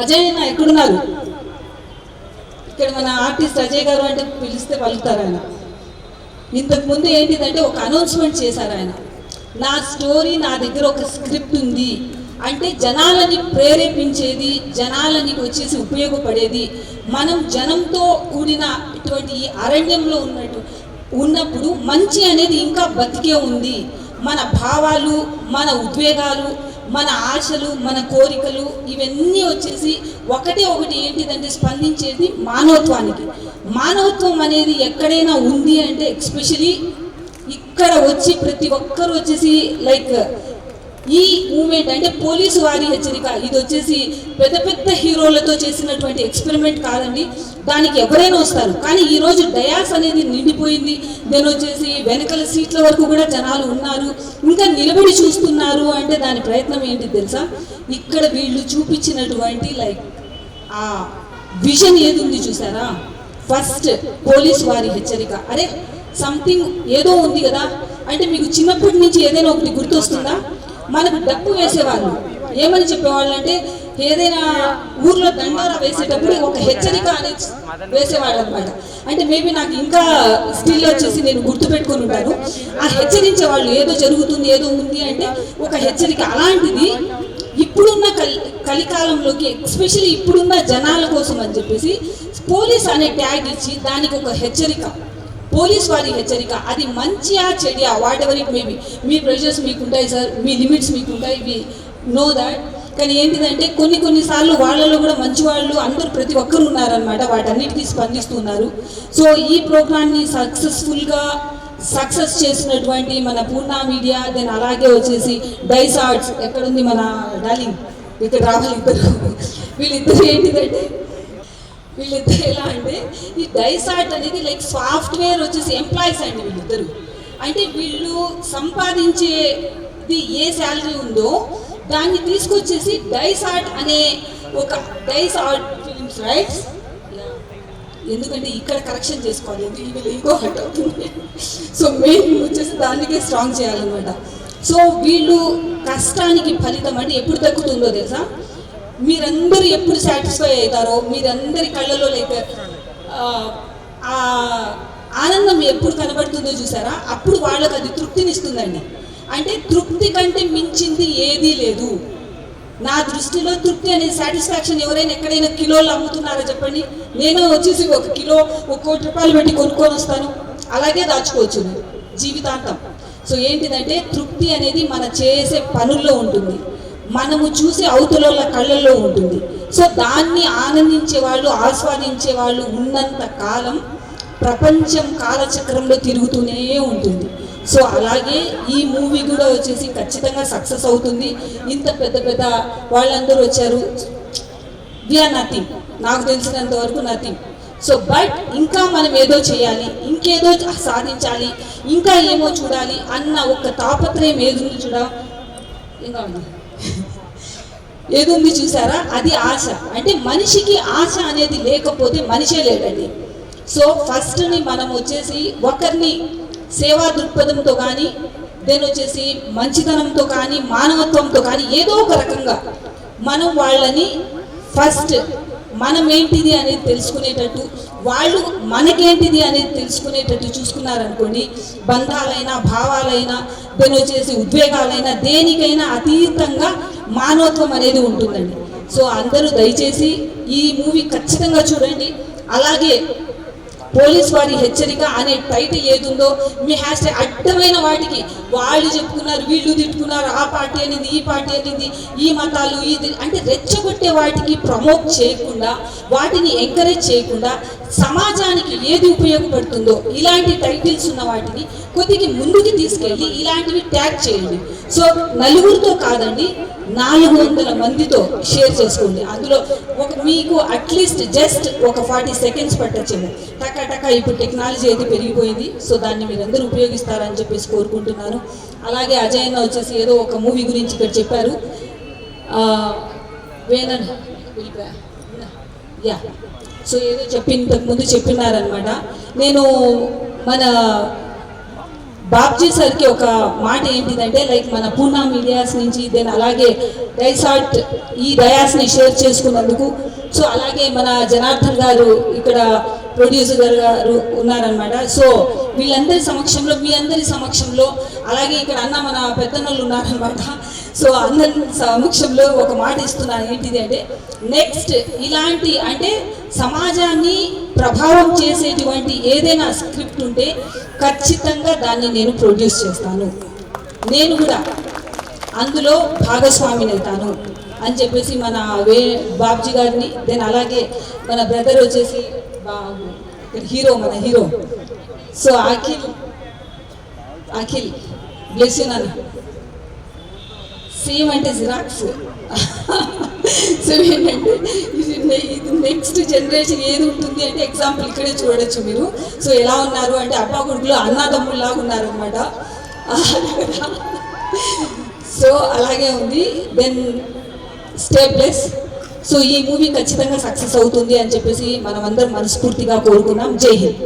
అజయ్ అన్న ఎక్కడున్నారు ఇక్కడ మన ఆర్టిస్ట్ అజయ్ గారు అంటే పిలిస్తే పలుకుతారు ఆయన. ఇంతకు ముందు ఏంటిదంటే ఒక అనౌన్స్మెంట్ చేశారు ఆయన. నా స్టోరీ నా దగ్గర ఒక స్క్రిప్ట్ ఉంది. అంటే జనాలని ప్రేరేపించేది జనాలని వచ్చేసి ఉపయోగపడేది మనం జనంతో కూడిన ఇటువంటి అరణ్యంలో ఉన్నట్టు ఉన్నప్పుడు మంచి అనేది ఇంకా బతికే ఉంది. మన భావాలు మన ఉద్వేగాలు మన ఆశలు మన కోరికలు ఇవన్నీ వచ్చేసి ఒకటే ఒకటి ఏంటిదంటే స్పందించేది మానవత్వానికి. మానవత్వం అనేది ఎక్కడైనా ఉంది అంటే ఎక్స్పెషలీ ఇక్కడ వచ్చి ప్రతి ఒక్కరు వచ్చేసి లైక్ ఈ మూమెంట్ అంటే పోలీసు వారి హెచ్చరిక. ఇది వచ్చేసి పెద్ద పెద్ద హీరోలతో చేసినటువంటి ఎక్స్పెరిమెంట్ కాదండి. దానికి ఎవరైనా వస్తారు. కానీ ఈరోజు డయాస్ అనేది నిండిపోయింది. నేను వచ్చేసి వెనకల సీట్ల వరకు కూడా జనాలు ఉన్నారు. ఇంకా నిలబడి చూస్తున్నారు అంటే దాని ప్రయత్నం ఏంటి తెలుసా? ఇక్కడ వీళ్ళు చూపించినటువంటి లైక్ ఆ విజన్ ఏది ఉంది చూసారా? ఫస్ట్ పోలీస్ వారి హెచ్చరిక. అరే సంథింగ్ ఏదో ఉంది కదా. అంటే మీకు చిన్నప్పటి నుంచి ఏదైనా ఒకటి గుర్తొస్తుందా? మనకు డప్పు వేసేవాళ్ళు. ఏమని చెప్పేవాళ్ళు అంటే ఏదైనా ఊర్లో దండారా వేసేటప్పుడు ఒక హెచ్చరిక అనేది వేసేవాళ్ళు అనమాట అంటే మేబీ నాకు ఇంకా స్టిల్ వచ్చేసి నేను గుర్తుపెట్టుకొని ఉంటాను. ఆ హెచ్చరించే వాళ్ళు ఏదో జరుగుతుంది ఏదో ఉంది అంటే ఒక హెచ్చరిక. అలాంటిది ఇప్పుడున్న కలి కలికాలంలోకి ఎస్పెషల్లీ ఇప్పుడున్న జనాల కోసం అని చెప్పేసి పోలీస్ అనే ట్యాగ్ ఇచ్చి దానికి ఒక హెచ్చరిక. పోలీస్ వారి హెచ్చరిక. అది మంచియా చెడియా? వాట్ ఎవర్ ఇట్ మేబీ మీ ప్రెషర్స్ మీకు ఉంటాయి సార్ మీ లిమిట్స్ మీకు ఉంటాయి వి నో దాట్ కానీ ఏంటిదంటే కొన్ని కొన్నిసార్లు వాళ్ళలో కూడా మంచి వాళ్ళు అందరూ ప్రతి ఒక్కరు ఉన్నారనమాట వాటన్నిటికీ స్పందిస్తున్నారు. సో ఈ ప్రోగ్రామ్ని సక్సెస్ఫుల్గా సక్సెస్ చేసినటువంటి మన పూర్ణ మీడియా దెన్ అలాగే వచ్చేసి డైస్ ఆర్ట్స్ ఎక్కడుంది మన డాలింగ్ ఇక్కడ రావాలి ఇద్దరు. వీళ్ళిద్దరు ఏంటిదంటే వీళ్ళిద్దరు ఎలా అంటే ఈ డైస్ ఆర్ట్ అనేది లైక్ సాఫ్ట్వేర్ వచ్చేసి ఎంప్లాయీస్ అండి వీళ్ళిద్దరు. అంటే వీళ్ళు సంపాదించేది ఏ శాలరీ ఉందో దాన్ని తీసుకొచ్చేసి డైస్ ఆర్ట్ అనే ఒక డైస్ ఆర్ట్ ఫిలిమ్స్ రైట్స్ ఎందుకంటే ఇక్కడ కరెక్షన్ చేసుకోవాలి ఎందుకు వీళ్ళు ఇంకో హట్ అవుతుంది. సో మెయిన్ వచ్చేసి దానికే స్ట్రాంగ్ చేయాలన్నమాట. సో వీళ్ళు కష్టానికి ఫలితం అంటే ఎప్పుడు దక్కుతుందో తెలుసా? మీరందరూ ఎప్పుడు సాటిస్ఫై అవుతారో మీరందరి కళ్ళలో లైక్ ఆ ఆనందం ఎప్పుడు కనబడుతుందో చూసారా? అప్పుడు వాళ్ళకి అది తృప్తినిస్తుందండి. అంటే తృప్తి కంటే మించింది ఏదీ లేదు. నా దృష్టిలో తృప్తి అనే సాటిస్ఫాక్షన్ ఎవరైనా ఎక్కడైనా కిలోలు అమ్ముతున్నారో చెప్పండి? నేను వచ్చేసి ఒక కిలో ఒక కోటి రూపాయలు పెట్టి కొనుక్కొని వస్తాను. అలాగే దాచుకోవచ్చు జీవితాంతం. సో ఏంటిదంటే తృప్తి అనేది మన చేసే పనుల్లో ఉంటుంది. మనము చూసే అవతల కళ్ళల్లో ఉంటుంది. సో దాన్ని ఆనందించే వాళ్ళు ఆస్వాదించే వాళ్ళు ఉన్నంత కాలం ప్రపంచం కాలచక్రంలో తిరుగుతూనే ఉంటుంది. సో అలాగే ఈ మూవీ కూడా వచ్చేసి ఖచ్చితంగా సక్సెస్ అవుతుంది. ఇంత పెద్ద పెద్ద వాళ్ళందరూ వచ్చారు. విఆర్ నథింగ్ నాకు తెలిసినంత వరకు నథింగ్ సో బట్ ఇంకా మనం ఏదో చేయాలి ఇంకేదో సాధించాలి ఇంకా ఏమో చూడాలి అన్న ఒక తాపత్రయం ఏదో చూడ? ఇంకా ఏదుంది చూసారా? అది ఆశ. అంటే మనిషికి ఆశ అనేది లేకపోతే మనిషే లేడండి. సో ఫస్ట్ని మనం వచ్చేసి ఒకరిని సేవా దృక్పథంతో కానీ దెన్ వచ్చేసి మంచితనంతో కానీ మానవత్వంతో కానీ ఏదో ఒక రకంగా మనం వాళ్ళని ఫస్ట్ మనం ఏంటిది అనేది తెలుసుకునేటట్టు వాళ్ళు మనకేంటిది అనేది తెలుసుకునేటట్టు చూసుకున్నారనుకోండి బంధాలైనా భావాలైనా దెన్ వచ్చేసి ఉద్వేగాలైనా దేనికైనా అతీతంగా మానవత్వం అనేది ఉంటుందండి. సో అందరూ దయచేసి ఈ మూవీ ఖచ్చితంగా చూడండి. అలాగే పోలీస్ వారి హెచ్చరిక అనే టైటిల్ ఏదుందో మీ హ్యాష్ ట్యాగ్ అడ్డమైన వాటికి. వాళ్ళు చెప్పుకున్నారు వీళ్ళు తిట్టుకున్నారు ఆ పార్టీ అనేది ఈ పార్టీ అనేది ఈ మతాలు ఇది అంటే రెచ్చగొట్టే వాటికి ప్రమోట్ చేయకుండా వాటిని ఎంకరేజ్ చేయకుండా సమాజానికి ఏది ఉపయోగపడుతుందో ఇలాంటి టైటిల్స్ ఉన్న వాటిని కొద్దిగా ముందుకు తీసుకెళ్ళి ఇలాంటివి ట్యాగ్ చేయండి. సో నలుగురితో కాదండి నాలుగు వందల మందితో షేర్ చేసుకోండి. అందులో ఒక మీకు అట్లీస్ట్ జస్ట్ ఒక ఫార్టీ సెకండ్స్ పట్టచ్చేమో. టక టక ఇప్పుడు టెక్నాలజీ అయితే పెరిగిపోయింది. సో దాన్ని మీరందరూ ఉపయోగిస్తారని చెప్పేసి కోరుకుంటున్నాను. అలాగే అజయ్ అన్న వచ్చేసి ఏదో ఒక మూవీ గురించి ఇక్కడ చెప్పారు. వేనన్ యా సో ఏదో చెప్పి ఇంతకుముందు చెప్పినారనమాట నేను మన బాబ్జీ సార్కి ఒక మాట ఏంటిదంటే లైక్ మన పూనా మీడియాస్ నుంచి దెన్ అలాగే డైసాట్ ఈ డయాస్ని షేర్ చేసుకున్నందుకు. సో అలాగే మన జనార్దన్ గారు ఇక్కడ ప్రొడ్యూసర్ గారు ఉన్నారనమాట సో వీళ్ళందరి సమక్షంలో మీ అందరి సమక్షంలో అలాగే ఇక్కడ అన్న మన పెద్దన్నలు ఉన్నారనమాట సో అందరి సమక్షంలో ఒక మాట ఇస్తున్నాను. ఏంటిది అంటే నెక్స్ట్ ఇలాంటి అంటే సమాజాన్ని ప్రభావం చేసేటువంటి ఏదైనా స్క్రిప్ట్ ఉంటే ఖచ్చితంగా దాన్ని నేను ప్రొడ్యూస్ చేస్తాను. నేను కూడా అందులో భాగస్వామిని అవుతాను అని చెప్పేసి మన వే బాబ్జీ గారిని దెన్ అలాగే మన బ్రదర్ వచ్చేసి హీరో మన hero so Akhil Akhil bless you same అంటే జిరాక్స్. సో ఏంటంటే ఇది నెక్స్ట్ జనరేషన్ ఏది ఉంటుంది అంటే ఎగ్జాంపుల్ ఇక్కడే చూడొచ్చు మీరు. సో ఎలా ఉన్నారు అంటే అబ్బా కొడుకులు అన్నాదమ్ముల్లాగా ఉన్నారు అనమాట సో అలాగే ఉంది. దెన్ స్టే ప్లస్ సో ఈ మూవీ ఖచ్చితంగా సక్సెస్ అవుతుంది అని చెప్పేసి మనం అందరం మనస్ఫూర్తిగా కోరుకున్నాం. జై హింద్.